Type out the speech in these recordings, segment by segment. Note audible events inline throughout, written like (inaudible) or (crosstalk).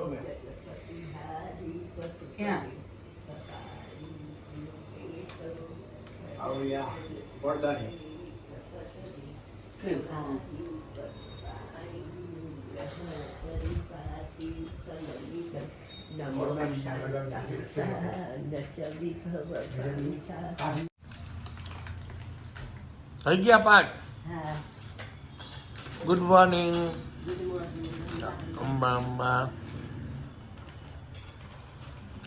જો ને ક્યાં આવી પડદાની થઈ ગયા પાઠ ગુડ મોર્નિંગ અંબા અંબા.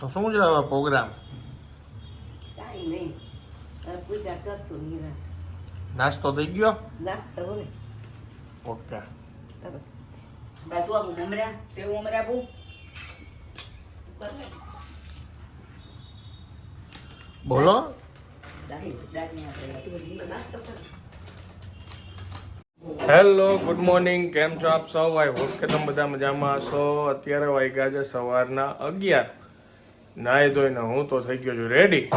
તો શું છે હવે પ્રોગ્રામ કાંઈ નહીં. પૂજા કરશું નીરા નાસ્તો થઈ ગયો? નાસ્તો હોય ઓકે સરસ. બાજુ આબુ મમરા સેવ મમરા આબુ બોલો. Hello good morning. કેમ છો આપ સૌ? આઈ હોપ કે તમે બધા મજામાં છો અત્યારે વાગ્યા છે સવારના અગિયાર. નાહી ધોઈને હું તો થઈ ગયો છું રેડી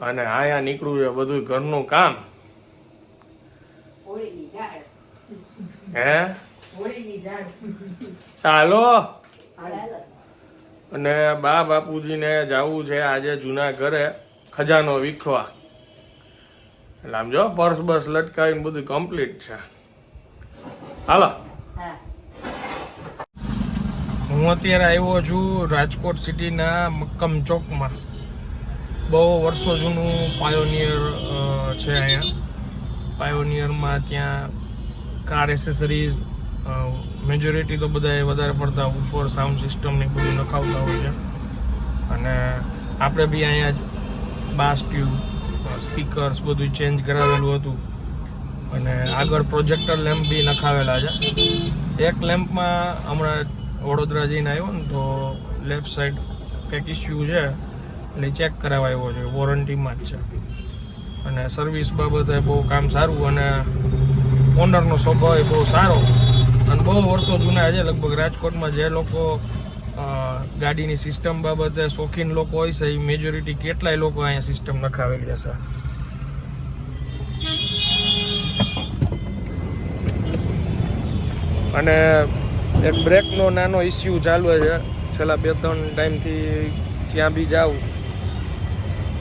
અને આયા નીકળું છે બધું ઘરનું કામ. હે? ચાલો. અને બા બાપુજીને જવું છે આજે જૂના ઘરે ખજાનો વીખવા. એટલે આમ જો પર્સ બસ લટકાવીને બધું કમ્પ્લીટ છે. હાલો. હા. હું અત્યારે આવ્યો છું રાજકોટ સિટીના મક્કમ ચોકમાં. બહુ વર્ષો જૂનું પાયોનિયર છે અહીંયા. પાયોનિયરમાં ત્યાં કાર એસેસરીઝ મેજોરિટી તો બધાએ વધારે પડતા ઉપર સાઉન્ડ સિસ્ટમને બધું નખાવતા હોય છે. અને આપણે બી અહીંયા જ બાસ ટ્યુબ સ્પીકર્સ બધું ચેન્જ કરાવેલું હતું. અને આગળ પ્રોજેક્ટર લેમ્પ બી નખાવેલા છે. એક લેમ્પમાં હમણાં વડોદરા જઈને આવ્યો ને તો લેફ્ટ સાઈડ કંઈક ઇસ્યુ છે એટલે ચેક કરાવવા આવ્યો છે વોરંટીમાં જ છે. અને સર્વિસ બાબતે બહુ કામ સારું અને ઓનરનો સ્વભાવ એ બહુ સારો. અને બહુ વર્ષો જૂના છે, લગભગ રાજકોટમાં જે લોકો ગાડીની સિસ્ટમ બાબતે શોખીન લોકો હોય છે, એ મેજોરિટી કેટલાય લોકો અહીંયા સિસ્ટમ નખાવેલી હશે. અને એક બ્રેકનો નાનો ઇસ્યુ ચાલુ છે. છેલ્લા બે ત્રણ ટાઈમથી ક્યાં બી જાઉં.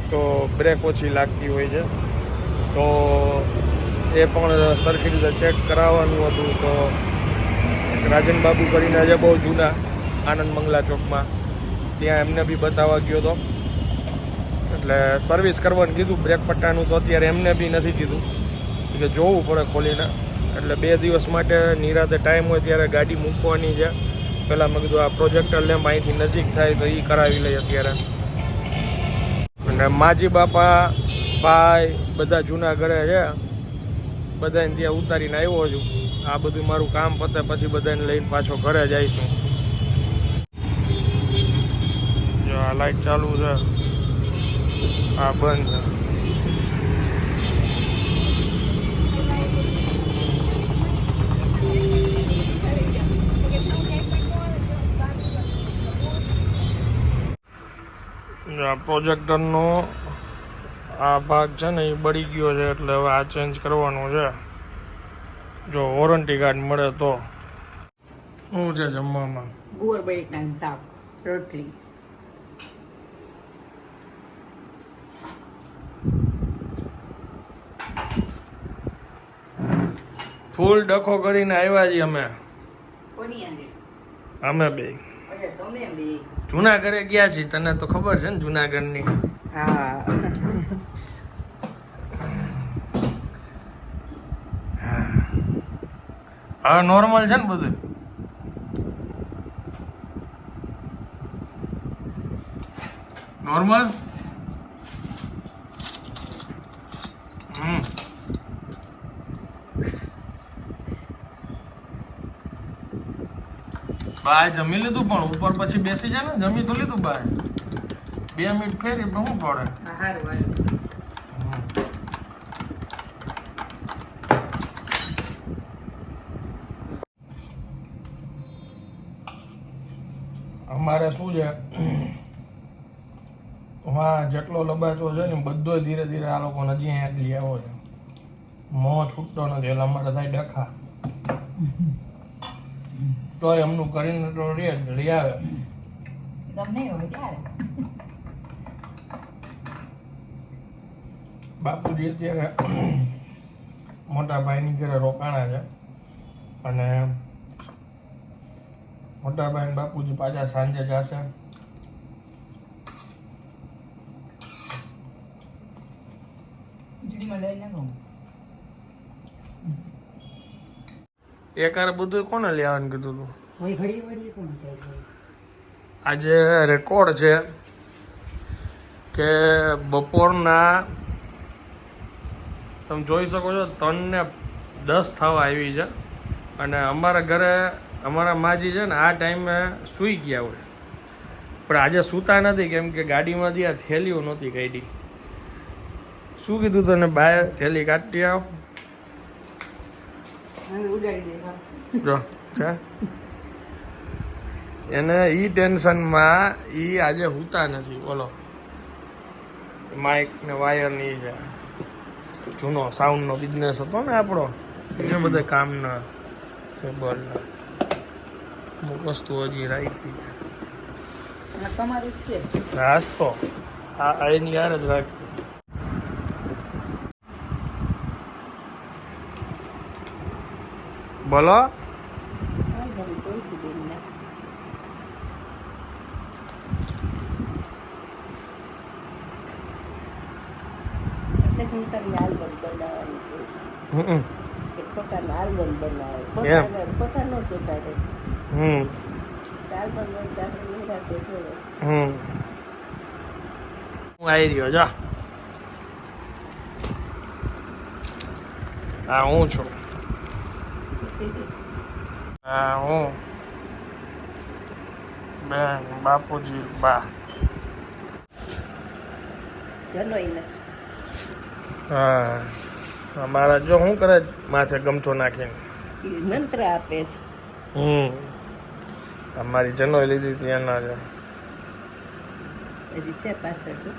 તો બ્રેક ઓછી લાગતી હોય છે. તો એ પણ સરખી રીતે ચેક કરાવવાનું હતું. તો રાજન બાબુ કરીને છે બહુ જૂના, આનંદ મંગલા ચોકમાં. ત્યાં એમને બી બતાવવા ગયો હતો એટલે સર્વિસ કરવાનું કીધું. બ્રેક પટ્ટાનું તો અત્યારે એમને બી નથી કીધું. કે જોવું પડે ખોલીને. એટલે બે દિવસ માટે નિરાતે ટાઈમ હોય ત્યારે ગાડી મૂકવાની છે. પહેલાં મેં કીધું આ પ્રોજેક્ટર લેમ્પ અહીંથી નજીક થાય તો એ કરાવી લઈએ અત્યારે. અને માજી બાપા, ભાઈ બધા જૂના ઘરે છે. બધાને ત્યાં ઉતારીને આવ્યો છું. આ બધું મારું કામ પતે પછી બધાને લઈને પાછો ઘરે જઈશું. જો આ લાઈટ ચાલુ છે. આ બંધ છે. જો આ પ્રોજેક્ટરનો આ ભાગ છે ને એ બળી ગયો છે એટલે હવે આ ચેન્જ કરવાનું છે. જો વોરંટી કાર્ડ મળે તો. શું છે જમવામાં? ગુવાર બટેટાનું શાક રોટલી. ફૂલ ડખો કરીને આવ્યા છીએ અમે. અમે બે. અરે તમે બે. જૂના ઘરે ગયા છીએ તને તો ખબર છે ને જુનાગઢની. હા. હવે નોર્મલ છે ને બધું? નોર્મલ બાય જમી લીધું પણ ઉપર પછી બેસી જાય ને જમી તો લીધું ભાઈ બે મિનિટ ફેરી પણ શું પડે? અમારે શું છે? હા જેટલો લબાચો છે ને બધો ધીરે ધીરે આ લોકો હજી અહીંયા જ લઈ આવો છે. મોં છૂટતો નથી એટલે અમારે થાય ડખા. તોય એમનું કરીને તો રે લઈ આવે. તમને હોય ત્યારે. બાપુજી અત્યારે મોટા ભાઈની ઘરે રોકાણા છે. અને મોટા ભાઈ બાપુજી પાછા સાંજે જશે. ખીચડીમાં લઈ નાખો. એકારે બધું કોને લેવાનું કીધું તું? આજે રેકોર્ડ છે કે બપોરના તમે જોઈ શકો છો ત્રણને દસ થવા આવી છે. અને અમારા ઘરે અમારા માજી છે ને આ ટાઈમે સૂઈ ગયા હોય. પણ આજે સૂતા નથી કેમ કે ગાડીમાંથી આ થેલીઓ નહોતી કાઢી. શું કીધું તને બાય થેલી કાઢી આવ. જો છે? એને ઈ ટેન્શનમાં ઈ આજે હુતા નથી બોલો. માઇક ને વાયરની છે. જૂનો સાઉન્ડ નો બિઝનેસ હતો ને આપણો. એ બધા કામના કેબલના અમુક વસ્તુ હજી રાખી. છે? રાસ તો. આ આ એની યાર જ રાખ બોલો હા ગમ જોઈશું બેનને એટલે જ હું તમને આલ્બમ બનાવવાની કહું છું હમ કે ખોટાનો આલ્બમ બનાવે એમ. ખોટા ખોટા ન જોતા રહે હમ આલ્બમ બનતા આપણે નિરાતે જોવે હમ. હું આવી રહ્યો જા. હા હું છું. હા? બેન બાપુજી બા. હા. અમારા જો શું કરે માથે ગમછો નાખીને? મંત્ર આપે છે. હમ. અમારી જનોઈ લીધી હતી એના છે પાછળ જો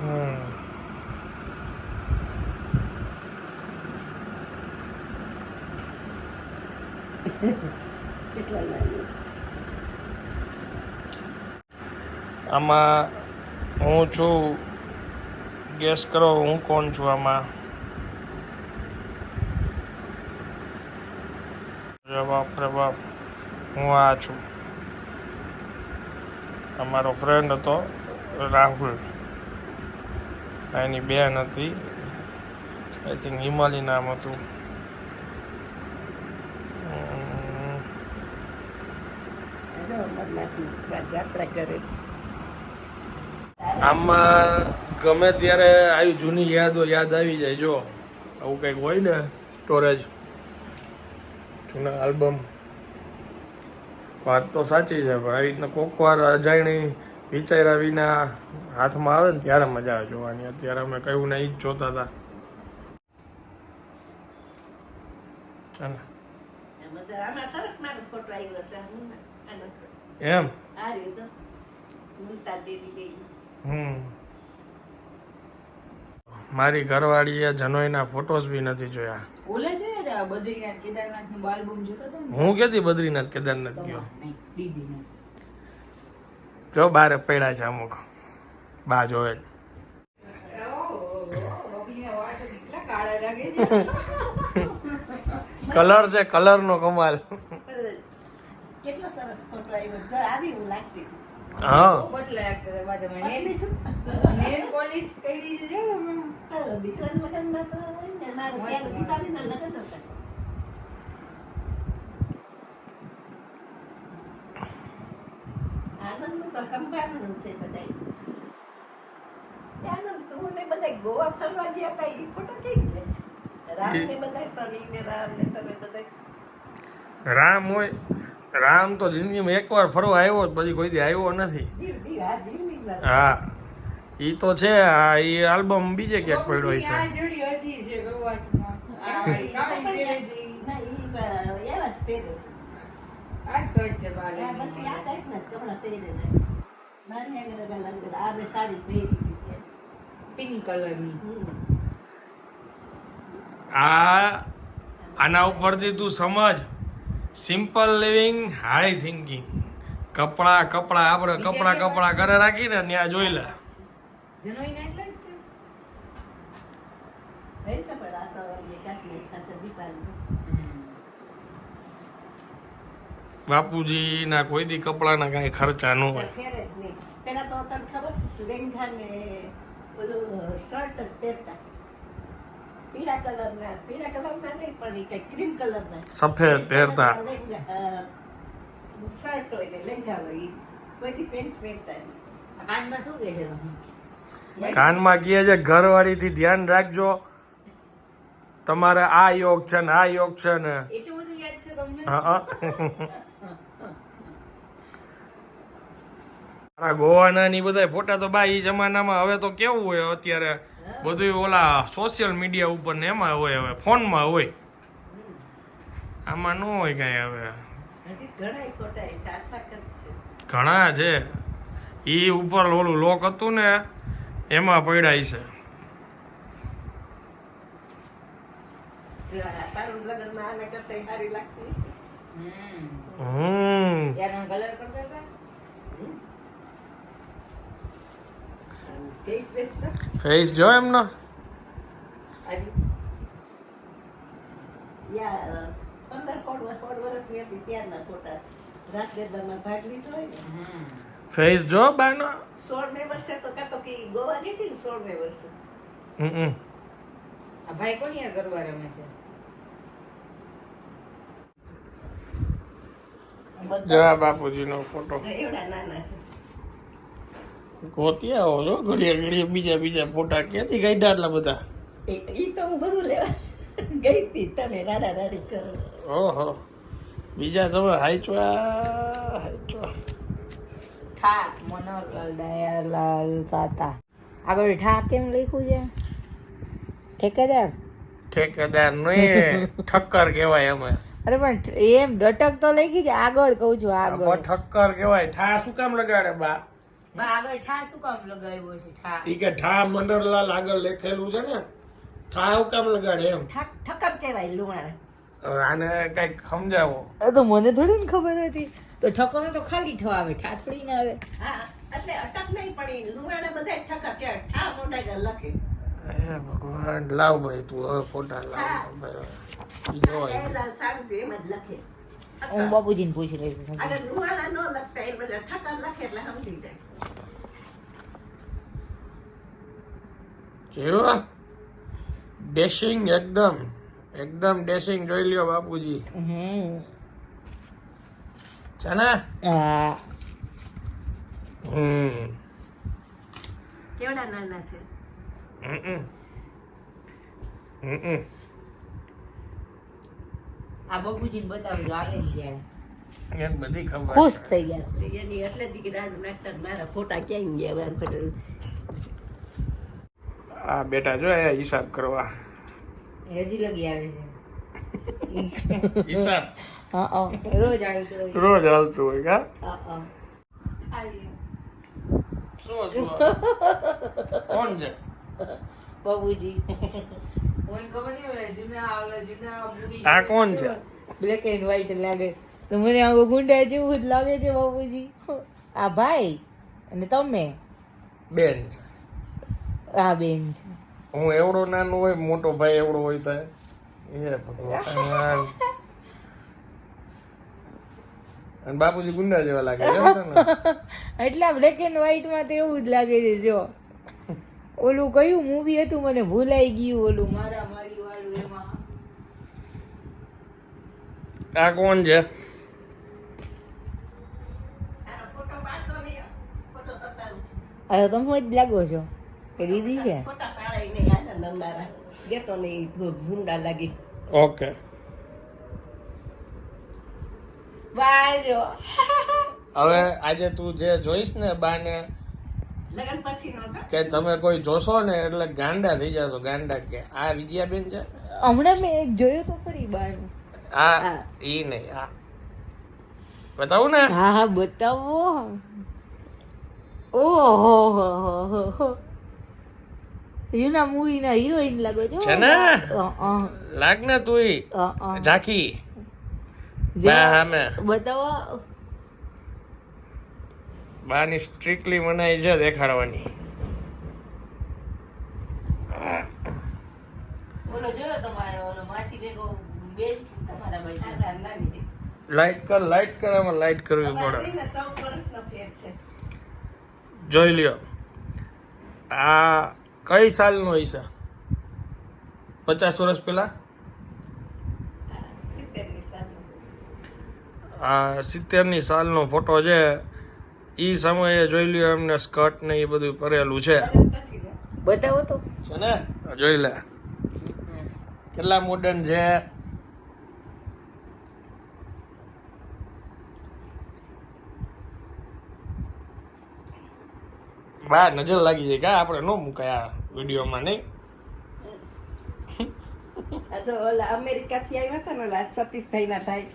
હમ આમાં હું છું ગેસ કરો હું કોણ છું આમાં? બાપ રે હું આ છું. અમારો ફ્રેન્ડ હતો રાહુલ. એની બેન હતી. આઈ થિંક હિમાલી નામ હતું હમ, જો અમરનાથની જાત્રા કરે છે. આમાં ગમે ત્યારે આવી જૂની યાદો યાદ આવી જાય જો. આવું કંઈક હોય ને સ્ટોરેજ જૂના આલ્બમ વાત તો સાચી છે પણ આવી રીતના કોક વાર અજાણી વિચાર્યા વિના હાથમાં આવે ને ત્યારે મજા આવે જોવાની. અત્યારે અમે કયું ને ઈ જ જોતા હતા. ચાલો. સરસ મારો ફોટો આવ્યો છે હું એમ? આ રહ્યો જો મુમતા દેવી ગઈ હમ. મારી ઘરવાળીએ જનોઈના ફોટોસ બી નથી જોયા. ઓલે છે ને બદ્રીનાથ કેદારનાથનું બાલબમ જોતા હતા હું કેતી બદ્રીનાથ કેદારનાથ ગયો? દીદી જો બારે પડ્યા છે અમુક. બા જોવે (laughs) કલર છે કલર નો કમાલ. કેટલો સરસ ફોટો આવ્યો? જો આવી હું લાગતી ગોવા ફરવા ગયા હતા એ ફોટો કેવી છે. રામ ને બધા સની ને રામ ને તમે બધા રામ હોય રામ તો જિંદગીમાં એકવાર ફરવા આવ્યો જ પછી કોઈથી આવ્યો નથી. હા એ તો છે આ એ આલ્બમ બીજે ક્યાંક પડ્યો છે. આ આના ઉપરથી તું સમજ સિમ્પલ લિવિંગ હાઈ થિંકિંગ કપડા કપડા આપણે કપડા કપડા ઘરે રાખીને ત્યાં જોઈ લે. બાપુજી ના કોઈ દી કપડાના કાંઈ ખર્ચા ન હોય. પેલા તો તને ખબર છે ને ઓલું શર્ટ પહેરતા. પીળા કલરના પીળા કલરના નહીં પણ કંઈક ક્રીમ કલરના. સફેદ પહેરતા. શર્ટ હોય ને લેંગા હોય ઈ. પેન્ટ પહેરતા. કાનમાં શું કહે છે તમે? કાનમાં કહે છે ઘરવાળીથી ધ્યાન રાખજો. તમારે આ યોગ છે ને આ યોગ છે ને. એટલું બધું યાદ છે તમને? હા હા. (laughs) આ ગોવાના ની બધા ફોટા તો બા એ જમાનામાં હવે તો કેવું હોય અત્યારે? બધું ઓલા સોશિયલ મીડિયા ઉપર ને એમાં હોય હવે ફોનમાં હોય. આમાં ન હોય કાંઈ હવે. ઘણા છે. એ ઉપર ઓલું લોક હતું ને એમાં પડ્યા છે. હમ હમ યાર કલર કરતા હતા ફેસ બેસ તો ફેસ જો એમનો આજે યા પંદર સોળ વર- સોળ વર્ષની હતી ત્યારના ફોટા છે રાત ગરબામાં ભાગ લીધો હોય જો એમનો. ફેસ જો બાનો. સોળમે વર્ષે તો કાં તો કે ગોવા ગઈ હતી સોળ સોળમે વર્ષે? હમ આ ભાઈ કોની આ ગરબા રમે છે? જવા બાપુજીનો ફોટો. એવડા નાના છે. ગોતી આવો છો ઘડીએ ઘડીએ બીજા બીજા ફોટા ક્યાંથી કાઢ્યા એટલા બધા? એ ઈ તો હું બધું લેવા ગઈ હતી તમે રાડા રાડી કરો. ઓહો બીજા તમે હાઈચવા હાઈચવા. ઠા મનોહરલાલ દયાલાલ સાતા. આગળ ઠા કેમ લખ્યું છે? ઠેકેદાર? ઠેકેદાર નહીં ઠક્કર કહેવાય અમે. અરે પણ એમ ડટક તો લખી છે આગળ કહું છું આગળ. ઠક્કર કહેવાય. ઠા શું કામ લગાડે બા? આગળ ઠા શું કામ લગાવ્યો છે ઠા? ઈ કે ઠા મંડરલાલ આગળ લખેલું છે ને ઠા કામ લગાડે એમ. ઠાક ઠકર કહેવાય લુહાણ. આને કંઈક સમજાવો. એ તો મને થોડી ને ખબર હતી. તો ઠકોનો તો ખાલી ઠ આવે ઠા થોડી ના આવે. હા એટલે અટક નહીં પડી. લુહાણા બધા ઠકર કે ઠા મોટા લખે. ભગવાન લાવ ભાઈ તું હવે ફોટા લાવ. હું. બાપુજીને પૂછી લઈશ. અગર ન લખતા એ બધા ઠકર લખે એટલે સમજી જાય. જોયું ડેશિંગ એકદમ. એકદમ ડેશિંગ જોઈ લ્યો બાપુજી. છે ને કેવડા નાના છે? આ બાપુજીને બતાવજો ત્યારે એને બધી ખબર. ખુશ થઈ ગયા. એટલે મારા ફોટા ક્યાં ગયા હોય આ બેટા જો એ હિસાબ કરવા. હજી લગી આવે છે. હિસાબ? હા હા. રોજ આવતું રોજ. આવતું હોય કા? હા શું શું કોણ છે? બાબુજી. મને ખબર નહીં ઓલા જૂના ઓલા જૂના આ કોણ છે? બ્લેક એન્ડ વ્હાઈટ લાગે. તો મને આવો ગુંડા જેવું જ લાગે છે બાપુજી. આ ભાઈ અને તમે? બેન. આ બેન છે. હું એવડો નાનો હોય મોટો ભાઈ એવડો હોય તો એ ભગવાન. અને બાપુજી ગુંડા જેવા લાગે છે? એટલા બ્લેક એન્ડ વ્હાઈટમાં તો એવું જ લાગે છે જો. ઓલું કયું મૂવી હતું મને ભૂલાઈ ગયું ઓલું મારા મારી વાળું એમાં? આ કોણ છે? તો તમે જ લાગો છો કે દીદી છે. ફોટા નહીં ભૂંડા લાગી. ઓકે. હવે આજે તું જે જોઈશ ને બાને લગન પછી નો છો? કે તમે કોઈ જોશો ને એટલે ગાંડા થઈ જશો ગાંડા કે આ વિજયાબેન છે? હમણાં મેં એક જોયો તો ફરી બારનું હા. ઈ નહીં હા. બતાવું ને? હા હા બતાવો. ઓહો હો હો હો હો. યુના મૂવી ના હિરોઈન લાગે છો છે ને? અ, અ, લાગ ને તુંય સામે બતાવો. બાની સ્ટ્રિક્ટલી મનાઈ છે દેખાડવાની. લાઈટ કર લાઈટ કર આમાં લાઈટ કરવી પડે બેને ચૌદ વર્ષનો ફેર છે જોઈ લ્યો. આ કઈ સાલનો હશે પચાસ વર્ષ પહેલાં? આ સિત્તેરની સાલનો ફોટો છે. એ સમયે જોઈ લ્યો એમને સ્કર્ટ ને એ બધું પહેરેલું છે. બતાવો તો. છે ને? જોઈ લે. કેટલા મોડર્ન છે? બા નજર લાગી જાય કા આપણે નો મુકાય આ વિડીયોમાં નહીં. આ જો ઓલા અમેરિકાથી આવ્યા હતા ને ઓલા સતીશભાઈના ભાઈ.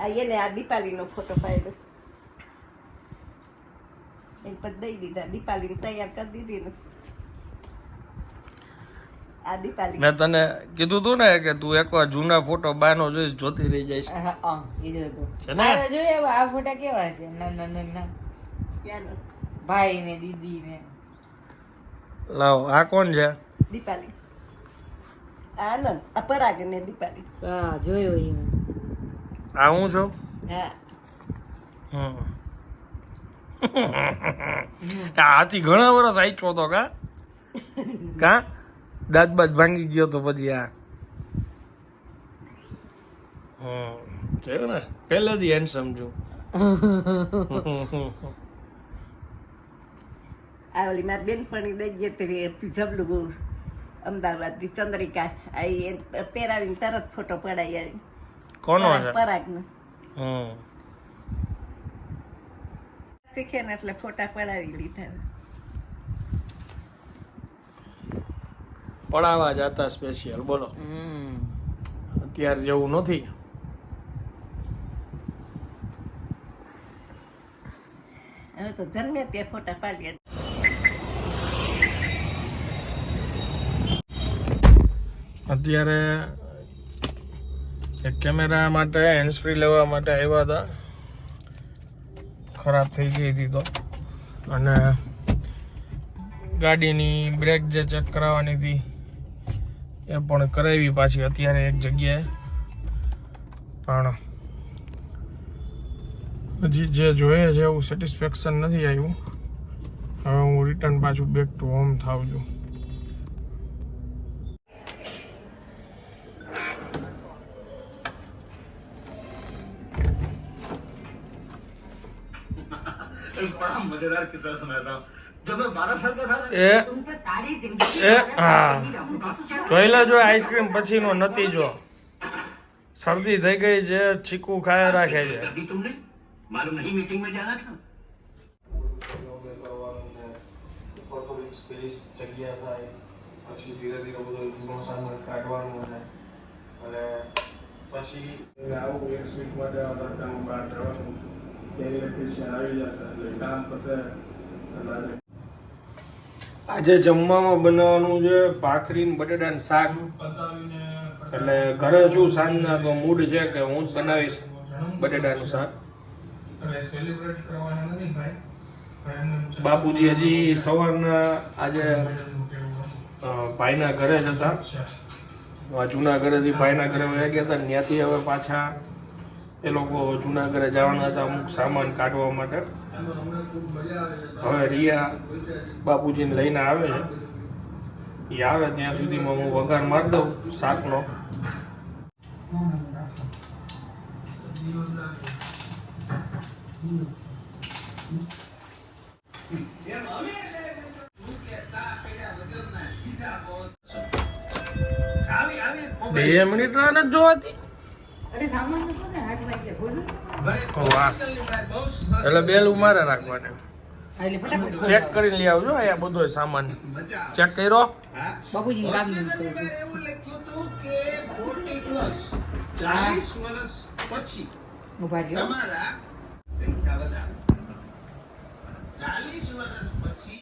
આ એને આ દીપાલીનો ફોટો પાડ્યો. એ પછી દઈ દીધા. દીપાલીને તૈયાર કરી દીધી ને. આ દીપાલી. મેં તને કીધું તું ને કે તું એકવાર જૂના ફોટો બાનો જોઈશ જોતી રહી જઈશ. હા હા કીધું હતું. છે ને? આ જોઈએ આ ફોટા કેવા છે? ના ના ના ના. ક્યાંનો? ભાઈ ને દીદી ને લાવ આ કોણ છે? દીપાલી. આ આનંદ અપરાગ ને દીપાલી. હા જોયો એ મેં. આ હું છું? હા. હમ. હાથી ઘણા વર્ષ આઈચો તો કા? કા? દાંત બાદ ભાંગી ગયો તો પછી આ. હમ. કેવું ને? પહેલેથી હેન્ડસમ છું. (laughs) આ ઓલી મારી બેનપણી દઈ ગઈ તે જબલું બહુ અમદાવાદથી ચંદ્રિકા આ એ પહેરાવીને તરત ફોટો પડાવી આવી. કોનો છે પરાગનો. શીખે ને એટલે ફોટા પડાવી લીધા. પડાવા જતા સ્પેશિયલ બોલો. હમ. અત્યારે જેવું નથી. હવે તો જન્મે ત્યાં ફોટા પાડીએ અત્યારે એક કેમેરા માટે હેન્ડ ફ્રી લેવા માટે આવ્યા હતા. ખરાબ થઈ ગઈ હતી તો. અને ગાડીની બ્રેક જે ચેક કરાવવાની હતી, એ પણ કરાવી પાછી અત્યારે એક જગ્યાએ. પણ હજી જે જોઈએ છે એવું સેટિસ્ફેક્શન નથી આવ્યું. હવે હું રિટર્ન પાછું બેક ટુ હોમ થાઉં છું. बड़ा मजेदार किस्सा सुनाता हूँ जब मैं बारह साल का था ना, એ तो उनके सारी जिंदगी એ હા જોઈ લેજો આઈસ્ક્રીમ પછીનો નતીજો શરદી થઈ ગઈ છે ચીકુ ખાયા રાખે છે कर दी तुमने मालूम नहीं मीटिंग में जाना था જગ્યા થાય પછી ધીરે ધીરે બધો જૂનો સામાન કાઢવાનું અને અને પછી આવું એક વીક માટે રસ્તામાં બહાર જવાનું આજે જમવામાં બનાવવાનું છે ભાખરી ને બટેટાનું શાક. એટલે ઘરે છું સાંજના તો મૂડ છે કે હું જ બનાવીશ બટેટાનું શાક. બાપુજી હજી સવારના આજે ભાઈના ઘરે જ હતા. જૂના ઘરેથી ભાઈના ઘરે વયા ગયા હતા ત્યાંથી હવે પાછા એ લોકો જુનાગઢ જવાના હતા અમુક સામાન કાઢવા માટે. હવે રિયા બાપુજીને લઈને આવે એ આવે ત્યાં સુધીમાં હું વઘાર મારી દઉં શાકનો. બે મિનિટ જોવાતી એટલે ખોલું વાહ એટલે બેલ મારે રાખવાની. ચેક કરીને લઈ આવજો અહીંયા બધો સામાન. ચેક કર્યો? બાપુજી કામ એવું લખ્યું હતું કે 40 પ્લસ 40 વર્ષ પછી તમારા સંખ્યા વધારો 40 વર્ષ પછી.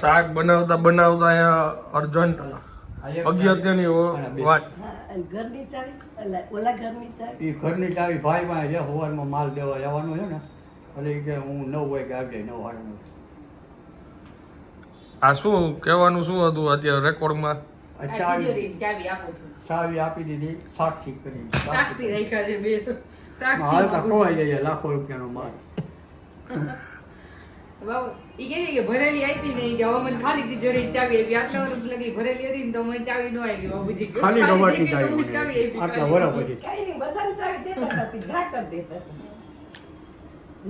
શાક બનાવતા બનાવતા અર્જન્ટ અગત્યની વાત. ઘરની ચાવી ઓલા ઘરની ચાવી. એ ઘરની ચાવી ભાઈ પાસે છે સવારમાં માલ દેવા જવાનું છે ને એટલે કે હું નવ વાગે આવી જાય નવ વાગે આ શું કહેવાનું શું હતું અત્યારે રેકોર્ડમાં? ચાવી ચાવી આપું છું. ચાવી આપી દીધી સાક્ષી કરી. સાક્ષી રાખ્યા છે બે. સાક્ષી હાલતા ખોવાઈ જાય લાખો રૂપિયાનો માલ. (laughs) ઈ કહે કે ભરેલી આપી નહીં કે હવે મને ખાલી જરી ચાવી આપી. આટલા વર્ષ લગી ભરેલી હતી ને તો મને ચાવી નો આવી બાબુજી ખાલી દેખી ચાવી ચાવી આપી. આટલા વર્ષ પછી. કઈ નહીં બધાને ચાવી દેતા હતી ઘા કરી દેતા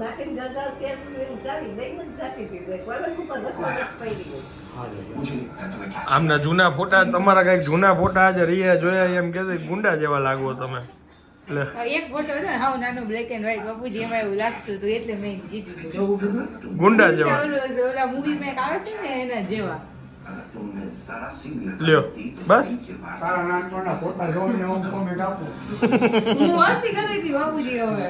નાસિન નાસીને ગઝલ ચાવી લઈને મને ચાવી એક પલંગ ઉપર રસોઈ પડી ગઈ. આમના જૂના ફોટા તમારા કંઈક જૂના ફોટા આજે રહ્યા જોયા એમ કે ગુંડા જેવા લાગો તમે. એક ફોટો હતો હા નાનો બ્લેક એન્ડ વ્હાઈટ બાપુજી એમાં એવું લાગતું હતું એટલે મેં કીધું ગુંડા જેવા. ઓલા મૂવી મેં આવે છે ને એના જેવા. તારા નાનપણના ફોટા બાપુજી હવે.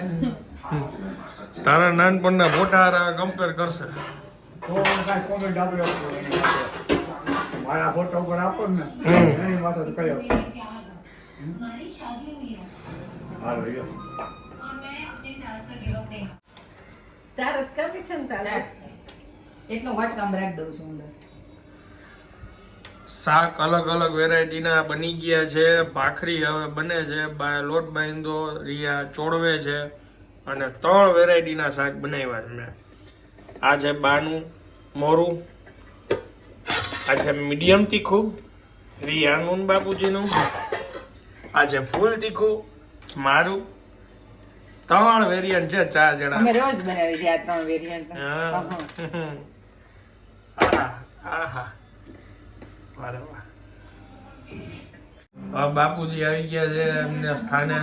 તારા નાનપણના ફોટા કમ્પેર કરશે. કોમેન્ટ આપી મારા ફોટો ઉપર આપો ને. એની વાત તો મારી શાદી ચાર જ કરવી છે ને તારે? એટલો વાટકામ રાખી દઉં છું અંદર. શાક અલગ અલગ વેરાયટીના બની ગયા છે ભાખરી હવે બને છે બા- લોટ બાંધો રિયા ચોળવે છે અને ત્રણ વેરાયટીના શાક બનાવ્યા છે મેં. આ છે બાનું મોરું આ છે મીડિયમ તીખું રિયાનું ને બાપુજીનું આ છે ફૂલ તીખું મારું ત્રણ વેરિયન્ટ છે ચાર જણા. અમે રોજ બનાવી છે આ ત્રણ વેરિયન્ટ બાપુજી આવી ગયા છે એમને સ્થાને.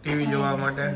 ટીવી જોવા માટે.